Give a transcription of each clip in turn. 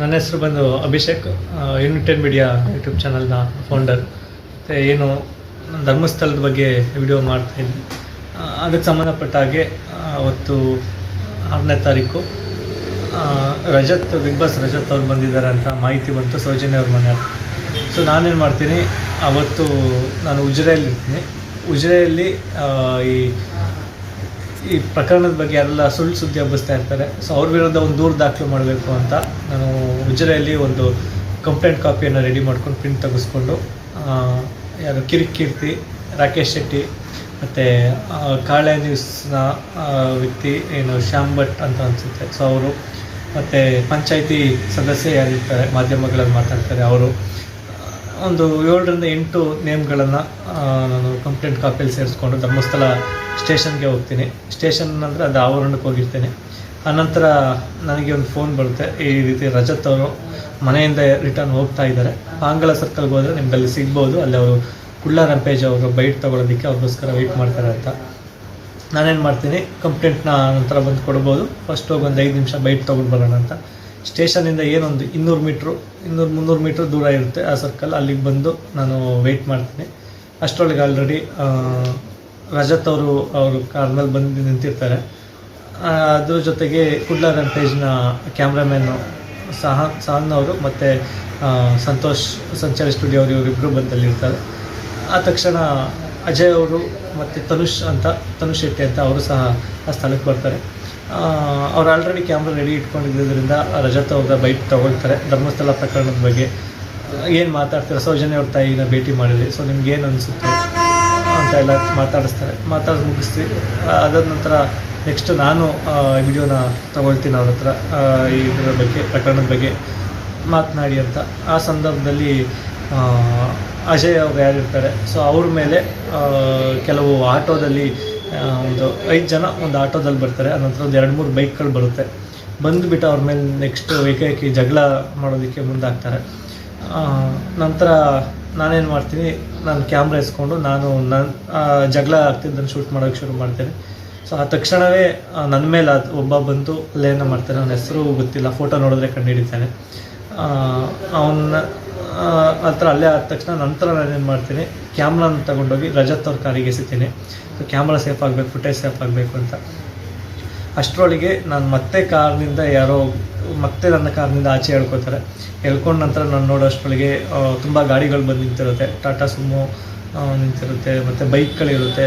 ನನ್ನ ಹೆಸರು ಬಂದು ಅಭಿಷೇಕ್ ಯುನಿಟೆಡ್ ಮೀಡಿಯಾ ಯೂಟ್ಯೂಬ್ ಚಾನಲ್ನ ಫೌಂಡರ್ ಮತ್ತು ಏನು ಧರ್ಮಸ್ಥಳದ ಬಗ್ಗೆ ವಿಡಿಯೋ ಮಾಡ್ತಾಯಿದ್ದೆ ಅದಕ್ಕೆ ಸಂಬಂಧಪಟ್ಟ ಹಾಗೆ ಅವತ್ತು ಆರನೇ ತಾರೀಕು ರಜತ್ ಬಿಗ್ ಬಾಸ್ ರಜತ್ ಅವ್ರು ಬಂದಿದ್ದಾರೆ ಅಂತ ಮಾಹಿತಿ ಬಂತು ಸೌಜನ್ಯ ಅವ್ರ ಮನೆ. ಸೊ ನಾನೇನು ಮಾಡ್ತೀನಿ, ಅವತ್ತು ನಾನು ಉಜಿರೆಯಲ್ಲಿ ಇರ್ತೀನಿ ಉಜಿರೆಯಲ್ಲಿ ಈ ಈ ಪ್ರಕರಣದ ಬಗ್ಗೆ ಯಾರೆಲ್ಲ ಸುಳ್ಳು ಸುದ್ದಿ ಹಬ್ಬಿಸ್ತಾ ಇರ್ತಾರೆ. ಸೊ ಅವ್ರ ವಿರುದ್ಧ ಒಂದು ದೂರು ದಾಖಲು ಮಾಡಬೇಕು ಅಂತ ನಾನು ಉಜಿರೆಯಲ್ಲಿ ಒಂದು ಕಂಪ್ಲೇಂಟ್ ಕಾಪಿಯನ್ನು ರೆಡಿ ಮಾಡ್ಕೊಂಡು ಪ್ರಿಂಟ್ ತೆಗೆಸ್ಕೊಂಡು ಯಾರು ಕಿರಿಕ್ ಕೀರ್ತಿ, ರಾಕೇಶ್ ಶೆಟ್ಟಿ ಮತ್ತು ಕಾಳೆ ನ್ಯೂಸ್ನ ವ್ಯಕ್ತಿ ಏನು ಶ್ಯಾಮ್ ಭಟ್ ಅಂತ ಅನಿಸುತ್ತೆ. ಸೊ ಅವರು ಮತ್ತು ಪಂಚಾಯಿತಿ ಸದಸ್ಯ ಯಾರಿರ್ತಾರೆ, ಮಾಧ್ಯಮಗಳಲ್ಲಿ ಮಾತಾಡ್ತಾರೆ ಅವರು. ಒಂದು ಏಳರಿಂದ ಎಂಟು ನೇಮ್ಗಳನ್ನು ನಾನು ಕಂಪ್ಲೇಂಟ್ ಕಾಪಿಯಲ್ಲಿ ಸೇರಿಸ್ಕೊಂಡು ಧರ್ಮಸ್ಥಳ ಸ್ಟೇಷನ್ಗೆ ಹೋಗ್ತೀನಿ. ಸ್ಟೇಷನ್ ಅಂದರೆ ಅದು ಆವರಣಕ್ಕೆ ಹೋಗಿರ್ತೀನಿ. ಆನಂತರ ನನಗೆ ಒಂದು ಫೋನ್ ಬರುತ್ತೆ. ಈ ರೀತಿ ರಜತ್ ಅವರು ಮನೆಯಿಂದ ರಿಟರ್ನ್ ಹೋಗ್ತಾ ಇದ್ದಾರೆ. ಆಂಗ್ಲ ಸರ್ಕಲ್ಗೆ ಹೋದರೆ ನಿಮ್ಗೆ ಅಲ್ಲಿ ಸಿಗ್ಬೋದು. ಅಲ್ಲಿ ಅವರು ಕುಳ್ಳ ರಂಪೇಜ್ ಅವರು ಬೈಟ್ ತೊಗೊಳೋದಕ್ಕೆ ಅವ್ರಿಗೋಸ್ಕರ ವೆಯ್ಟ್ ಮಾಡ್ತಾರೆ ಅಂತ. ನಾನೇನು ಮಾಡ್ತೀನಿ? ಕಂಪ್ಲೇಂಟ್ನ ನಂತರ ಬಂದು ಕೊಡ್ಬೋದು. ಫಸ್ಟ್ ಹೋಗಿ ಒಂದು ಐದು ನಿಮಿಷ ಬೈಟ್ ತೊಗೊಂಡು ಬರೋಣ ಅಂತ. ಸ್ಟೇಷನಿಂದ ಏನೊಂದು ಇನ್ನೂರು ಮೀಟ್ರು ಇನ್ನೂರು ಮುನ್ನೂರು ಮೀಟ್ರ್ ದೂರ ಇರುತ್ತೆ ಆ ಸರ್ಕಲ್ ಅಲ್ಲಿಗೆ ಬಂದು ನಾನು ವೆಯ್ಟ್ ಮಾಡ್ತೀನಿ. ಅಷ್ಟರೊಳಗೆ ಆಲ್ರೆಡಿ ರಜತ್ ಅವರು ಅವರು ಕಾರ್ನಲ್ಲಿ ಬಂದು ನಿಂತಿರ್ತಾರೆ. ಅದ್ರ ಜೊತೆಗೆ ಕುಡ್ಲ ರಂಪೇಜ್ನ ಕ್ಯಾಮ್ರಾಮ್ಯಾನು ಸಹ ಸಹನ್ನವರು ಮತ್ತು ಸಂತೋಷ್ ಸಂಚಾರಿ ಸ್ಟುಡಿಯೋ ಅವರು ಇವರಿಬ್ಬರು ಬಂದಲ್ಲಿರ್ತಾರೆ. ಆ ತಕ್ಷಣ ಅಜಯ್ ಅವರು ಮತ್ತು ತನುಷ್ ಅಂತ, ತನುಷ್ ಶೆಟ್ಟಿ ಅಂತ ಅವರು ಸಹ ಆ ಸ್ಥಳಕ್ಕೆ ಬರ್ತಾರೆ. ಅವ್ರು ಆಲ್ರೆಡಿ ಕ್ಯಾಮ್ರಾ ರೆಡಿ ಇಟ್ಕೊಂಡಿದ್ದರಿಂದ ರಜತ್ ಅವರ ಬೈಕ್ ತೊಗೊಳ್ತಾರೆ. ಧರ್ಮಸ್ಥಳ ಪ್ರಕರಣದ ಬಗ್ಗೆ ಏನು ಮಾತಾಡ್ತಾರೆ, ಸೌಜನ್ಯ ಅವ್ರ ತಾಯಿನ ಭೇಟಿ ಮಾಡಿದ್ರಿ ಸೊ ನಿಮ್ಗೆ ಏನು ಅನಿಸುತ್ತೆ ಅಂತ ಎಲ್ಲ ಮಾತಾಡಿಸ್ತಾರೆ. ಮಾತಾಡಿ ಮುಗಿಸ್ತೀವಿ. ಅದಾದ ನಂತರ ನೆಕ್ಸ್ಟ್ ನಾನು ವಿಡಿಯೋನ ತಗೊಳ್ತೀನಿ ಅವ್ರ ಹತ್ರ. ಇದರ ಬಗ್ಗೆ, ಪ್ರಕರಣದ ಬಗ್ಗೆ ಮಾತನಾಡಿ ಅಂತ. ಆ ಸಂದರ್ಭದಲ್ಲಿ ಅಜಯ್ ಅವ್ರು ಯಾರಿರ್ತಾರೆ ಸೊ ಅವ್ರ ಮೇಲೆ ಕೆಲವು ಆಟೋದಲ್ಲಿ ಒಂದು ಐದು ಜನ ಒಂದು ಆಟೋದಲ್ಲಿ ಬರ್ತಾರೆ. ಅನಂತರ ಒಂದು ಎರಡು ಮೂರು ಬೈಕ್ಗಳು ಬರುತ್ತೆ. ಬಂದುಬಿಟ್ಟು ಅವ್ರ ಮೇಲೆ ನೆಕ್ಸ್ಟ್ ಏಕೈಕಿ ಜಗಳ ಮಾಡೋದಕ್ಕೆ ಮುಂದಾಗ್ತಾರೆ. ನಂತರ ನಾನೇನು ಮಾಡ್ತೀನಿ? ನಾನು ಕ್ಯಾಮ್ರಾ ಇಸ್ಕೊಂಡು ನಾನು ನನ್ನ ಜಗಳ ಆಗ್ತಿದ್ದನ್ನು ಶೂಟ್ ಮಾಡೋಕ್ಕೆ ಶುರು ಮಾಡ್ತೇನೆ. ಸೊ ಆ ತಕ್ಷಣವೇ ನನ್ನ ಮೇಲೆ ಅದು ಒಬ್ಬ ಬಂದು ಅಲ್ಲೇನೋ ಮಾಡ್ತಾರೆ ಅವನ ಹೆಸರು ಗೊತ್ತಿಲ್ಲ. ಫೋಟೋ ನೋಡಿದ್ರೆ ಕಂಡುಹಿಡಿತಾನೆ. ಅವನ್ನ ಹತ್ರ ಅಲ್ಲೇ ಆದ ತಕ್ಷಣ ನಂತರ ನಾನೇನು ಮಾಡ್ತೀನಿ, ಕ್ಯಾಮ್ರಾನ ತಗೊಂಡೋಗಿ ರಜತ್ ಅವ್ರ ಕಾರಿಗೆ ಎಸಿತೀನಿ. ಸೊ ಕ್ಯಾಮ್ರಾ ಸೇಫ್ ಆಗಬೇಕು, ಫುಟೇಜ್ ಸೇಫ್ ಆಗಬೇಕು ಅಂತ. ಅಷ್ಟರೊಳಗೆ ನಾನು ಮತ್ತೆ ಕಾರ್ನಿಂದ ಯಾರೋ, ಮತ್ತೆ ನನ್ನ ಕಾರ್ನಿಂದ ಆಚೆ ಹೇಳ್ಕೊತಾರೆ. ಹೇಳ್ಕೊಂಡ ನಂತರ ನಾನು ನೋಡೋ ಅಷ್ಟರೊಳಗೆ ತುಂಬ ಗಾಡಿಗಳು ಬಂದು ನಿಂತಿರುತ್ತೆ. ಟಾಟಾ ಸುಮೋ ನಿಂತಿರುತ್ತೆ ಮತ್ತು ಬೈಕ್ಗಳಿರುತ್ತೆ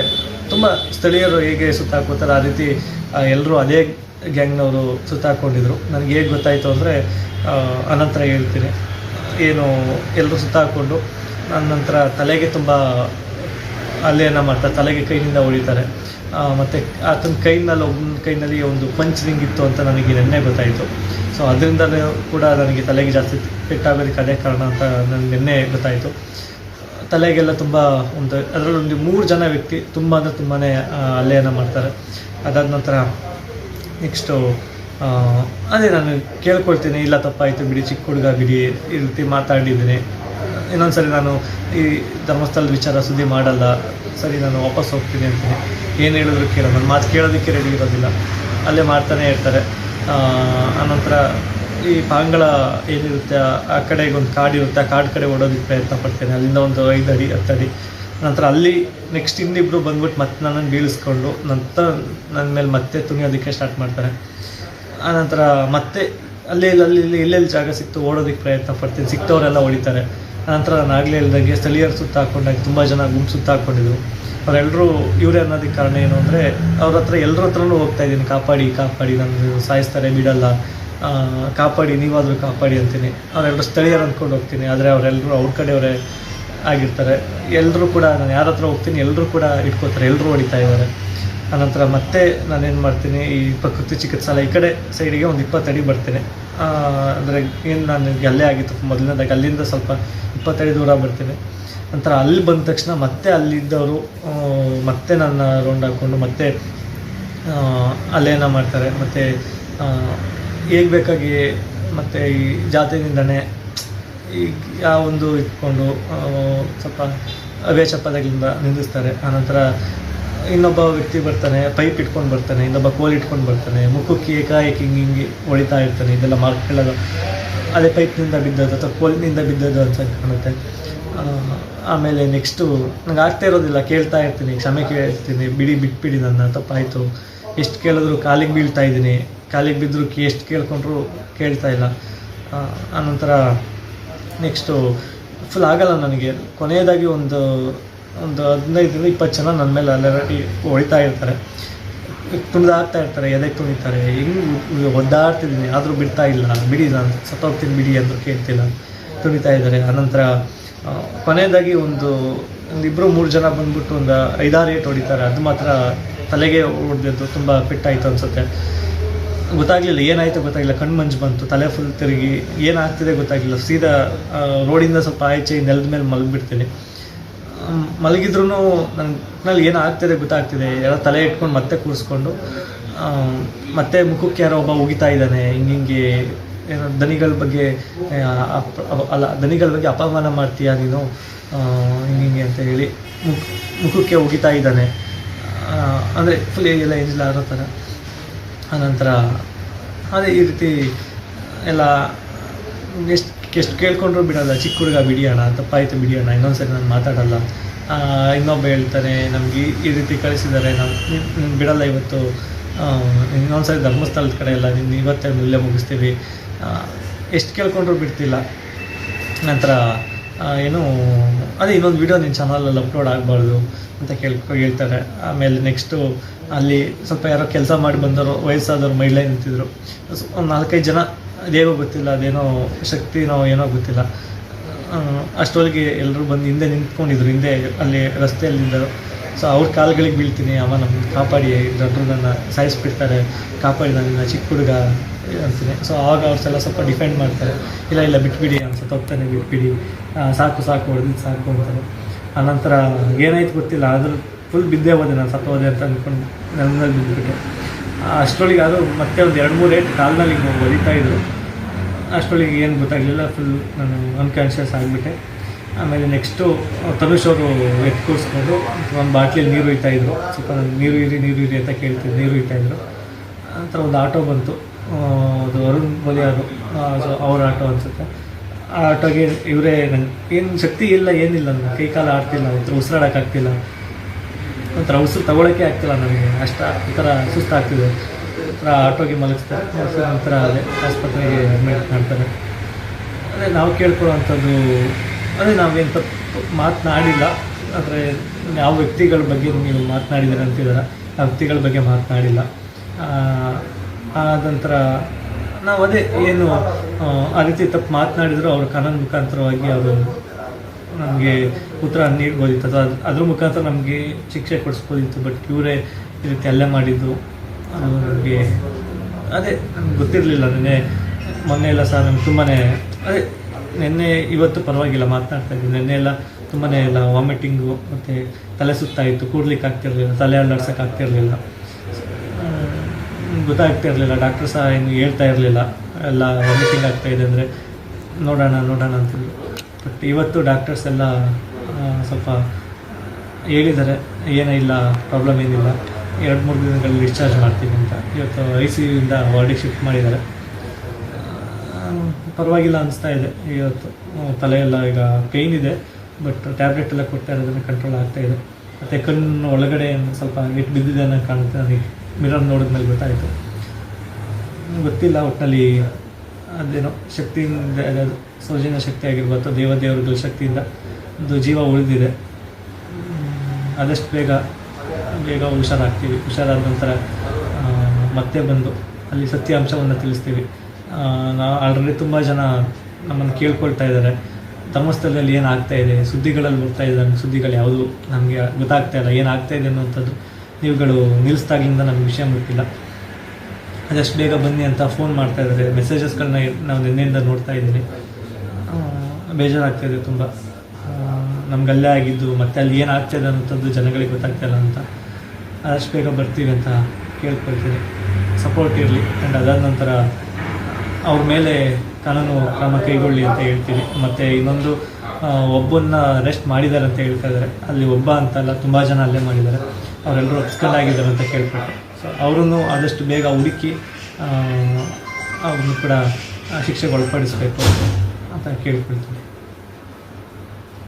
ತುಂಬ ಸ್ಥಳೀಯರು ಹೇಗೆ ಸುತ್ತಾಕೋತಾರೆ ಆ ರೀತಿ ಎಲ್ಲರೂ ಅದೇ ಗ್ಯಾಂಗ್ನವರು ಸುತ್ತಾಕೊಂಡಿದ್ರು. ನನಗೆ ಹೇಗೆ ಗೊತ್ತಾಯಿತು ಅಂದರೆ ಅನಂತರ ಹೇಳ್ತೀನಿ. ಏನು ಎಲ್ಲರೂ ಸುತ್ತಾಕೊಂಡು ನನ್ನ ನಂತರ ತಲೆಗೆ ತುಂಬ ಅಲ್ಲೇನ ಮಾಡ್ತಾರೆ ತಲೆಗೆ ಕೈನಿಂದ ಹೊಡಿತಾರೆ. ಆ, ಮತ್ತೆ ಆತನ ಕೈನಲ್ಲಿ ಒಬ್ಬನ ಕೈನಲ್ಲಿ ಒಂದು ಪಂಚ್ ರಿಂಗ್ ಇತ್ತು ಅಂತ ನನಗೆ ನೆನ್ನೆ ಗೊತ್ತಾಯಿತು. ಸೊ ಅದರಿಂದಲೂ ಕೂಡ ನನಗೆ ತಲೆಗೆ ಜಾಸ್ತಿ ಪೆಟ್ಟಾಗೋದಕ್ಕೆ ಅದೇ ಕಾರಣ ಅಂತ ನನಗೆ ನೆನ್ನೆ ಗೊತ್ತಾಯಿತು. ತಲೆಗೆಲ್ಲ ತುಂಬ ಒಂದು ಅದರಲ್ಲಿ ಒಂದು ಮೂರು ಜನ ವ್ಯಕ್ತಿ ತುಂಬ ಅಂದರೆ ತುಂಬಾ ಅಲ್ಲೇನ ಮಾಡ್ತಾರೆ. ಅದಾದ ನಂತರ ನೆಕ್ಸ್ಟು ಅದೇ ನಾನು ಕೇಳ್ಕೊಳ್ತೀನಿ, ಇಲ್ಲ ತಪ್ಪಾಯಿತು ಬಿಡಿ, ಚಿಕ್ಕ ಹುಡುಗ ಬಿಡಿ, ಈ ರೀತಿ ಮಾತಾಡಿದ್ದೀನಿ. ಇನ್ನೊಂದ್ಸರಿ ನಾನು ಈ ಧರ್ಮಸ್ಥಳದ ವಿಚಾರ ಸುದ್ದಿ ಮಾಡಲ್ಲ. ಸರಿ, ನಾನು ವಾಪಸ್ ಹೋಗ್ತೀನಿ ಅಂತೀನಿ. ಏನು ಹೇಳಿದ್ರು ಕೇಳೋ. ನನ್ನ ಮಾತು ಕೇಳೋದಕ್ಕೆ ರೆಡಿ ಇರೋದಿಲ್ಲ. ಅಲ್ಲೇ ಮಾಡ್ತಾನೆ ಇರ್ತಾರೆ. ಆನಂತರ ಈ ಪಾಂಗಳ ಏನಿರುತ್ತೆ, ಆ- ಕಡೆಗೆ ಒಂದು ಕಾಡು ಇರುತ್ತೆ, ಆ ಕಾಡು ಕಡೆ ಓಡೋದಕ್ಕೆ ಪ್ರಯತ್ನ ಪಡ್ತೇನೆ. ಅಲ್ಲಿಂದ ಒಂದು ಐದು ಅಡಿ, ಹತ್ತು ಅಡಿ. ನಂತರ ಅಲ್ಲಿ ನೆಕ್ಸ್ಟ್ ಇನ್ನಿಬ್ಬರು ಬಂದ್ಬಿಟ್ಟು ಮತ್ತೆ ನನ್ನನ್ನು ಬೀಳಿಸ್ಕೊಂಡು ನಂತರ ನನ್ನ ಮೇಲೆ ಮತ್ತೆ ತುಣಿಯೋದಕ್ಕೆ ಸ್ಟಾರ್ಟ್ ಮಾಡ್ತಾರೆ. ಆನಂತರ ಮತ್ತೆ ಅಲ್ಲಿ ಅಲ್ಲಿ ಇಲ್ಲಿ ಇಲ್ಲೆಲ್ಲಿ ಜಾಗ ಸಿಕ್ತು, ಓಡೋದಕ್ಕೆ ಪ್ರಯತ್ನ ಪಡ್ತೀನಿ. ಸಿಕ್ತವರೆಲ್ಲ ಹೊಡಿತಾರೆ. ಆನಂತರ ನಾನು ಆಗಲೇ ಇಲ್ದಂಗೆ ಸ್ಥಳೀಯರು ಸುತ್ತ ಹಾಕೊಂಡಾಗ ತುಂಬ ಜನ ಗುಂಪು ಸುತ್ತ ಹಾಕ್ಕೊಂಡಿದ್ರು ಅವರೆಲ್ಲರೂ ಇವರೇ ಅನ್ನೋದಕ್ಕೆ ಕಾರಣ ಏನು ಅಂದರೆ, ಅವ್ರ ಹತ್ರ ಎಲ್ಲರ ಹತ್ರನೂ ಹೋಗ್ತಾ ಇದ್ದೀನಿ. ಕಾಪಾಡಿ ಕಾಪಾಡಿ ನನ್ನ ಸಾಯಿಸ್ತಾರೆ, ಬಿಡಲ್ಲ. ಕಾಪಾಡಿ, ನೀವಾದರೂ ಕಾಪಾಡಿ ಅಂತೀನಿ. ಅವರೆಲ್ಲರೂ ಸ್ಥಳೀಯರು ಅಂದ್ಕೊಂಡು ಹೋಗ್ತೀನಿ. ಆದರೆ ಅವರೆಲ್ಲರೂ ಅವ್ರ ಕಡೆಯವರೇ ಆಗಿರ್ತಾರೆ. ಎಲ್ಲರೂ ಕೂಡ ನಾನು ಯಾರ ಹತ್ರ ಹೋಗ್ತೀನಿ ಎಲ್ಲರೂ ಕೂಡ ಇಟ್ಕೋತಾರೆ. ಎಲ್ಲರೂ ಹೊಡಿತಾ ಇದ್ದಾರೆ. ಆನಂತರ ಮತ್ತೆ ನಾನೇನು ಮಾಡ್ತೀನಿ, ಈ ಪ್ರಕೃತಿ ಚಿಕಿತ್ಸಾಲಯ ಈ ಕಡೆ ಸೈಡಿಗೆ ಒಂದು ಇಪ್ಪತ್ತಡಿ ಬರ್ತೀನಿ. ಅಂದರೆ ಏನು ನಾನು ಗಲ್ಲೆ ಆಗಿತ್ತು ಮೊದಲನೇದಾಗ ಅಲ್ಲಿಂದ ಸ್ವಲ್ಪ ಇಪ್ಪತ್ತಡಿ ದೂರ ಬರ್ತೀನಿ. ನಂತರ ಅಲ್ಲಿ ಬಂದ ತಕ್ಷಣ ಮತ್ತೆ ಅಲ್ಲಿದ್ದವರು ಮತ್ತೆ ನನ್ನ ರೌಂಡ್ ಹಾಕ್ಕೊಂಡು ಮತ್ತೆ ಅಲ್ಲೇನ ಮಾಡ್ತಾರೆ. ಮತ್ತು ಹೇಗೆ ಬೇಕಾಗಿ ಮತ್ತು ಈ ಜಾತಿಯಿಂದನೇ ಈ ಯಾವ ಒಂದು ಇಟ್ಕೊಂಡು ಸ್ವಲ್ಪ ಅವೇಚ ಪದಗಳಿಂದ ನಿಂದಿಸ್ತಾರೆ. ಆನಂತರ ಇನ್ನೊಬ್ಬ ವ್ಯಕ್ತಿ ಬರ್ತಾನೆ, ಪೈಪ್ ಇಟ್ಕೊಂಡು ಬರ್ತಾನೆ, ಇನ್ನೊಬ್ಬ ಕೋಲ್ ಇಟ್ಕೊಂಡು ಬರ್ತಾನೆ, ಮುಖಕ್ಕೆ ಏಕಾಏಕಿ ಹಿಂಗೆ ಹಿಂಗೆ ಹೊಳಿತಾ ಇರ್ತಾನೆ, ಇದೆಲ್ಲ ಮಾರ್ಕ್ಗಳೆಲ್ಲ ಅದೇ ಪೈಪ್ನಿಂದ ಬಿದ್ದದ್ದು ಅಥವಾ ಕೋಲಿನಿಂದ ಬಿದ್ದದ್ದು ಅಂತ ಕಾಣುತ್ತೆ. ಆಮೇಲೆ ನೆಕ್ಸ್ಟು ನಂಗೆ ಆಗ್ತಾ ಇರೋದಿಲ್ಲ, ಕೇಳ್ತಾ ಇರ್ತೀನಿ, ಕ್ಷಮೆ ಕೇಳ್ತೀನಿ, ಬಿಡಿ ಬಿಟ್ಬಿಡಿ ನನ್ನ, ತಪ್ಪಾಯಿತು. ಎಷ್ಟು ಕೇಳಿದ್ರು ಕಾಲಿಗೆ ಬೀಳ್ತಾ ಇದ್ದೀನಿ. ಕಾಲಿಗೆ ಬಿದ್ದರೂ ಎಷ್ಟು ಕೇಳ್ಕೊಂಡ್ರು ಕೇಳ್ತಾ ಇಲ್ಲ. ಆನಂತರ ನೆಕ್ಸ್ಟು ಫುಲ್ ಆಗಲ್ಲ ನನಗೆ. ಕೊನೆಯದಾಗಿ ಒಂದು ಒಂದು ಹದಿನೈದರಿಂದ ಇಪ್ಪತ್ತು ಜನ ನನ್ನ ಮೇಲೆ ಅಲ್ಲರಡಿ ಹೊಳಿತಾ ಇರ್ತಾರೆ. ತುಳಿದಾಡ್ತಾ ಇರ್ತಾರೆ, ಎದೆ ತುಳಿತಾರೆ ಹಿಂಗೆ ಒದ್ದಾಡ್ತಿದ್ದೀನಿ, ಆದರೂ ಬಿಡ್ತಾ ಇಲ್ಲ. ಬಿಡಿ ನಾನು, ಸತ್ತೋಗ್ತೀನಿ ಬಿಡಿ ಅಂದರೂ ಕೇಳ್ತಿಲ್ಲ. ತುಳಿತಾ ಇದ್ದಾರೆ. ಆನಂತರ ಕೊನೆಯದಾಗಿ ಒಂದು ಒಂದು ಇಬ್ಬರು ಮೂರು ಜನ ಬಂದ್ಬಿಟ್ಟು ಒಂದು ಐದಾರು ಏಟ್ ಹೊಡಿತಾರೆ. ಅದು ಮಾತ್ರ ತಲೆಗೆ ಹೊಡೆದಿದ್ದು ತುಂಬ ಪೆಟ್ಟಾಯಿತು ಅನಿಸುತ್ತೆ. ಗೊತ್ತಾಗಲಿಲ್ಲ, ಏನಾಯಿತು ಗೊತ್ತಾಗಿಲ್ಲ ಕಣ್ಣು ಮಂಜು ಬಂತು, ತಲೆ ಫುಲ್ ತಿರುಗಿ. ಏನಾಗ್ತಿದೆ ಗೊತ್ತಾಗಿಲ್ಲ ಸೀದಾ ರೋಡಿಂದ ಸ್ವಲ್ಪ ಆಚೆ ನೆಲದ ಮೇಲೆ ಮಲಗಿಬಿಡ್ತೀನಿ. ಮಲಗಿದ್ರೂ ನನ್ನಲ್ಲಿ ಏನು ಆಗ್ತಿದೆ ಗೊತ್ತಾಗ್ತಿದೆ. ಯಾರೋ ತಲೆ ಇಟ್ಕೊಂಡು ಮತ್ತೆ ಕೂರಿಸ್ಕೊಂಡು ಮತ್ತೆ ಮುಖಕ್ಕೆ ಯಾರೋ ಒಬ್ಬ ಉಗಿತಾ ಇದ್ದಾನೆ. ಹಿಂಗೆ ಏನೋ ದನಿಗಳ ಬಗ್ಗೆ ಅಲ್ಲ, ದನಿಗಳ ಬಗ್ಗೆ ಅಪಮಾನ ಮಾಡ್ತೀಯ ನೀನು? ಹಿಂಗೆ ಅಂತ ಹೇಳಿ ಮುಖ, ಮುಖಕ್ಕೆ ಉಗಿತಾ ಇದ್ದಾನೆ. ಅಂದರೆ ಫುಲ್ ಏನಿಲ್ಲ ಅನ್ನೋ ಥರ. ಆನಂತರ ಅದೇ ಈ ರೀತಿ ಎಲ್ಲ ಎಷ್ಟು ಎಷ್ಟು ಕೇಳ್ಕೊಂಡ್ರು, ಬಿಡೋಲ್ಲ, ಚಿಕ್ಕ ಹುಡುಗ ಬಿಡಿಯೋಣ ತಪ್ಪಾಯಿತು ಬಿಡಿಯೋಣ ಇನ್ನೊಂದು ಸರಿ ನಾನು ಮಾತಾಡಲ್ಲ. ಇನ್ನೊಬ್ಬ ಹೇಳ್ತಾನೆ ನಮಗೆ ಈ- ರೀತಿ ಕಳಿಸಿದ್ದಾರೆ ನಾವು ಬಿಡಲ್ಲ ಇವತ್ತು. ಇನ್ನೊಂದು ಸರಿ ಧರ್ಮಸ್ಥಳದ ಕಡೆ ಎಲ್ಲ ನಿನ್ನ ಇವತ್ತೇ ಮುಲ್ಯ ಮುಗಿಸ್ತೀವಿ. ಎಷ್ಟು ಕೇಳ್ಕೊಂಡ್ರು ಬಿಡ್ತಿಲ್ಲ. ನಂತರ ಏನು ಅದೇ, ಇನ್ನೊಂದು ವಿಡಿಯೋ ನಿನ್ನ ಚಾನಲಲ್ಲಿ ಅಪ್ಲೋಡ್ ಆಗಬಾರ್ದು ಅಂತ ಕೇಳ್ಕೊ ಹೇಳ್ತಾರೆ ಆಮೇಲೆ ನೆಕ್ಸ್ಟು ಅಲ್ಲಿ ಸ್ವಲ್ಪ ಯಾರೋ ಕೆಲಸ ಮಾಡಿ ಬಂದವರು, ವಯಸ್ಸಾದವ್ರು, ಮಹಿಳೆ ನಿಂತಿದ್ರು. ಒಂದು ನಾಲ್ಕೈದು ಜನ ಅದೇನೋ ಗೊತ್ತಿಲ್ಲ, ಅದೇನೋ ಶಕ್ತಿನೋ ಏನೋ ಗೊತ್ತಿಲ್ಲ. ಅಷ್ಟೊಳಗೆ ಎಲ್ಲರೂ ಬಂದು ಹಿಂದೆ ನಿಂತ್ಕೊಂಡಿದ್ರು, ಹಿಂದೆ ಅಲ್ಲಿ ರಸ್ತೆಯಲ್ಲಿದ್ದರು ಸೊ ಅವ್ರ ಕಾಲುಗಳಿಗೆ ಬೀಳ್ತೀನಿ ಅಮ್ಮ ನಮ್ಮ ಕಾಪಾಡಿ ಜನರು ನನ್ನ ಸಾಯಿಸ್ಬಿಡ್ತಾರೆ, ಕಾಪಾಡಿ ನನ್ನ ಚಿಕ್ಕ ಹುಡುಗ ಅಂತೀನಿ. ಸೊ ಆವಾಗ ಅವ್ರೆಲ್ಲ ಸ್ವಲ್ಪ ಡಿಫೆಂಡ್ ಮಾಡ್ತಾರೆ. ಇಲ್ಲ ಇಲ್ಲ, ಬಿಟ್ಬಿಡಿ ಅಂತ ಹೋಗ್ತಾನೆ, ಬಿಟ್ಬಿಡಿ. ಸಾಕು ಸಾಕು, ಹೊಡೆದಿದ್ದು ಸಾಕು ಅಂತಾರೆ ಆನಂತರ ಏನಾಯ್ತು ಗೊತ್ತಿಲ್ಲ, ಆದರೂ ಫುಲ್ ಬಿದ್ದೇ ಹೋದೆ ನಾನು, ಸತ್ತು ಹೋದೆ ಅಂತ ಅಂದ್ಕೊಂಡು ನನ್ನ ಬಿದ್ದುಬಿಟ್ಟೆ. ಅಷ್ಟರೊಳಗೆ ಅದು ಮತ್ತೆ ಒಂದು ಎರಡು ಮೂರು ಏಟ್ ಕಾಲ್ನಲ್ಲಿ ಹೊಡಿತಾ ಇದ್ರು. ಅಷ್ಟರೊಳಗೆ ಏನು ಗೊತ್ತಾಗಲಿಲ್ಲ ಫುಲ್ ನಾನು ಅನ್ಕಾನ್ಷಿಯಸ್ ಆಗಿಬಿಟ್ಟೆ. ಆಮೇಲೆ ನೆಕ್ಸ್ಟು ತನುಷ್ ಅವರು ಎತ್ ಕೂರಿಸ್ಕೊಂಡು ಒಂದು ಬಾಟ್ಲಿಯಲ್ಲಿ ನೀರು ಇದ್ರು. ಸ್ವಲ್ಪ ನೀರು ಇರಿ ನೀರು ಇರಿ ಅಂತ ಕೇಳ್ತಿದ್ದೆ ನೀರು ಇದ್ರು. ನಂತರ ಒಂದು ಆಟೋ ಬಂತು. ಅದು ಅರುಣ್ ಬಲಿಯಾರು ಅವರ ಆಟೋ ಅನಿಸುತ್ತೆ. ಆಟೋಗೆ ಇವರೇ ನಂಗೆ ಏನು ಶಕ್ತಿ ಇಲ್ಲ, ಏನಿಲ್ಲ ನನಗೆ. ಕೈ ಕಾಲು ಆಡ್ತಿಲ್ಲ ಒಂಥರ ಉಸಿರಾಡೋಕ್ಕಾಗ್ತಿಲ್ಲ ಒಂಥರ ಉಸಿರು ತಗೊಳಕ್ಕೆ ಆಗ್ತಿಲ್ಲ ನನಗೆ. ಅಷ್ಟ ಈ ಥರ ಸುಸ್ತಾಗ್ತಿದೆ. ಒಂಥರ ಆಟೋಗೆ ಮಲಗಿಸ್ತಾರೆ. ಮಲಗಿಸಿ ನಂತರ ಅದೇ ಆಸ್ಪತ್ರೆಗೆ ಅಡ್ಮಿಟ್ ಮಾಡ್ತಾರೆ. ಅದೇ ನಾವು ಕೇಳ್ಕೊಳ್ಳೋವಂಥದ್ದು, ಅದೇ ನಾವೇನು ತಪ್ಪು ಮಾತನಾಡಿಲ್ಲ. ಆದರೆ ಯಾವ ವ್ಯಕ್ತಿಗಳ ಬಗ್ಗೆ ನೀವು ಮಾತನಾಡಿದ್ದೀರ ಅಂತಿದ್ದಾರೆ, ಆ ವ್ಯಕ್ತಿಗಳ ಬಗ್ಗೆ ಮಾತನಾಡಿಲ್ಲ. ಆದ ನಂತರ ನಾವು ಅದೇ ಏನು ಆ, ರೀತಿ ತಪ್ಪು ಮಾತನಾಡಿದ್ರು ಅವ್ರ ಕಾನೂನು ಮುಖಾಂತರವಾಗಿ ಅವರು ನಮಗೆ ಉತ್ತರ ನೀಡ್ಬೋದಿತ್ತು. ಅಥವಾ ಅದ್- ಅದ್ರ ಮುಖಾಂತರ ನಮಗೆ ಶಿಕ್ಷೆ ಕೊಡಿಸ್ಬೋದಿತ್ತು ಬಟ್ ಇವರೇ ಈ ರೀತಿ ಅಲ್ಲೇ ಮಾಡಿದ್ದು ಅದು ನಮಗೆ ಅದೇ ನಮ್ಗೆ ಗೊತ್ತಿರಲಿಲ್ಲ. ನಿನ್ನೆ ಮೊನ್ನೆ ಎಲ್ಲ ಸಹ ನಮ್ಗೆ ತುಂಬಾ ಅದೇ ನಿನ್ನೆ ಇವತ್ತು ಪರವಾಗಿಲ್ಲ ಮಾತನಾಡ್ತಾ ಇದ್ದೀನಿ. ನಿನ್ನೆ ಎಲ್ಲ ತುಂಬಾ ಎಲ್ಲ ವಾಮಿಟಿಂಗು ಮತ್ತು ತಲೆ ಸುತ್ತಾಯಿತ್ತು ಕೂಡ್ಲಿಕ್ಕೆ ಆಗ್ತಿರಲಿಲ್ಲ ತಲೆ ಅಲ್ಲಾಡ್ಸೋಕೆ ಆಗ್ತಿರ್ಲಿಲ್ಲ ಹ್ಮ್, ಗೊತ್ತಾಗ್ತಾ ಇರಲಿಲ್ಲ ಡಾಕ್ಟರ್ ಸಹ ಏನು ಹೇಳ್ತಾ ಇರಲಿಲ್ಲ, ಎಲ್ಲ ವಾಮಿಟಿಂಗ್ ಆಗ್ತಾ ಇದೆ ಅಂದರೆ ನೋಡೋಣ ನೋಡೋಣ ಅಂತಿದ್ರು ಬಟ್ ಇವತ್ತು ಡಾಕ್ಟರ್ಸ್ ಎಲ್ಲ ಸ್ವಲ್ಪ ಹೇಳಿದ್ದಾರೆ, ಏನೂ ಇಲ್ಲ ಪ್ರಾಬ್ಲಮ್ ಏನಿಲ್ಲ, ಎರಡು ಮೂರು ದಿನಗಳಲ್ಲಿ ಡಿಸ್ಚಾರ್ಜ್ ಮಾಡ್ತೀವಿ ಅಂತ. ಇವತ್ತು ಐ ಸಿ ಯುಯಿಂದ ವಾರ್ಡಿಗೆ ಶಿಫ್ಟ್ ಮಾಡಿದ್ದಾರೆ. ಪರವಾಗಿಲ್ಲ ಅನಿಸ್ತಾ ಇದೆ, ಇವತ್ತು. ತಲೆಯೆಲ್ಲ ಈಗ ಪೇಯ್ನ್ ಇದೆ ಬಟ್ ಟ್ಯಾಬ್ಲೆಟ್ ಎಲ್ಲ ಕೊಡ್ತಾ ಇರೋದನ್ನು ಕಂಟ್ರೋಲ್ ಆಗ್ತಾ ಇದೆ. ಮತ್ತು ಕಣ್ಣು ಒಳಗಡೆ ಸ್ವಲ್ಪ ಇಟ್ಟು ಬಿದ್ದಿದೆ ಅನ್ನೋ ಕಾಣುತ್ತೆ ನನಗೆ ಮಿರರ್ ನೋಡಿದ್ಮೇಲೆ ಗೊತ್ತಾಯಿತು. ಗೊತ್ತಿಲ್ಲ ಒಟ್ಟಿನಲ್ಲಿ ಅದೇನೋ ಶಕ್ತಿಯಿಂದ ಸೌಜನ್ಯ ಶಕ್ತಿ ಆಗಿರ್ಬೋದು ದೇವದೇವರುಗಳ ಶಕ್ತಿಯಿಂದ ಒಂದು ಜೀವ ಉಳಿದಿದೆ. ಆದಷ್ಟು ಬೇಗ ಬೇಗ ಹುಷಾರಾಗ್ತೀವಿ. ಹುಷಾರಾದ ನಂತರ ಮತ್ತೆ ಬಂದು ಅಲ್ಲಿ ಸತ್ಯಾಂಶವನ್ನು ತಿಳಿಸ್ತೀವಿ. ನಾವು ಆಲ್ರೆಡಿ ತುಂಬ ಜನ ನಮ್ಮನ್ನು ಕೇಳ್ಕೊಳ್ತಾ ಇದ್ದಾರೆ. ಧರ್ಮಸ್ಥಳದಲ್ಲಿ ಏನು ಆಗ್ತಾ ಇದೆ? ಸುದ್ದಿಗಳಲ್ಲಿ ಬರ್ತಾ ಇದ್ದಾರೆ ಸುದ್ದಿಗಳು ಯಾವುದು? ನಮಗೆ ಗೊತ್ತಾಗ್ತಾ ಇಲ್ಲ. ಏನಾಗ್ತಾ ಇದೆ ಅನ್ನೋಂಥದ್ದು ನೀವುಗಳು ನಿಲ್ಲಿಸ್ದಾಗಿಂದ ನಮಗೆ ವಿಷಯ ಮುಟ್ಟಿಲ್ಲ ಅದಷ್ಟು ಬೇಗ ಬನ್ನಿ ಅಂತ ಫೋನ್ ಮಾಡ್ತಾ ಇದ್ದಾರೆ. ಮೆಸೇಜಸ್ಗಳನ್ನ ನಾವು ನಿನ್ನೆಯಿಂದ ನೋಡ್ತಾ ಇದ್ದೀನಿ. ಬೇಜಾರಾಗ್ತಾಯಿದೆ ತುಂಬ. ನಮ್ಗೆ ಅಲ್ಲೇ ಆಗಿದ್ದು, ಮತ್ತೆ ಅಲ್ಲಿ ಏನು ಏನಾಗ್ತಾಯಿದೆ ಅನ್ನೋಂಥದ್ದು ಜನಗಳಿಗೆ ಗೊತ್ತಾಗ್ತಾ ಇಲ್ಲ ಅಂತ. ಆದಷ್ಟು ಬೇಗ ಬರ್ತೀವಿ ಅಂತ ಕೇಳ್ಕೊಳ್ತೀನಿ. ಸಪೋರ್ಟ್ ಇರಲಿ. ಆ್ಯಂಡ್ ಅದಾದ ನಂತರ, ಅವ್ರ ಮೇಲೆ ಕಾನೂನು ಕ್ರಮ ಕೈಗೊಳ್ಳಿ ಅಂತ ಹೇಳ್ತೀನಿ. ಮತ್ತು ಇನ್ನೊಂದು ಒಬ್ಬನ್ನ ಅರೆಸ್ಟ್ ಮಾಡಿದ್ದಾರೆ ಅಂತ ಹೇಳ್ತಾ ಇದ್ದಾರೆ. ಅಲ್ಲಿ ಒಬ್ಬ ಅಂತಲ್ಲ, ತುಂಬ ಜನ ಅಲ್ಲೇ ಮಾಡಿದ್ದಾರೆ. ಅವರೆಲ್ಲರೂ ಆಗಿದ್ದಾರೆ ಅಂತ ಕೇಳ್ಪಟ್ಟೆ. ಸೊ ಅವರನ್ನು ಆದಷ್ಟು ಬೇಗ ಹುಡುಕಿ ಅವ್ರನ್ನು ಕೂಡ ಶಿಕ್ಷೆಗೆ ಒಳಪಡಿಸಬೇಕು ಅಂತ ಕೇಳ್ಕೊಳ್ತೀನಿ.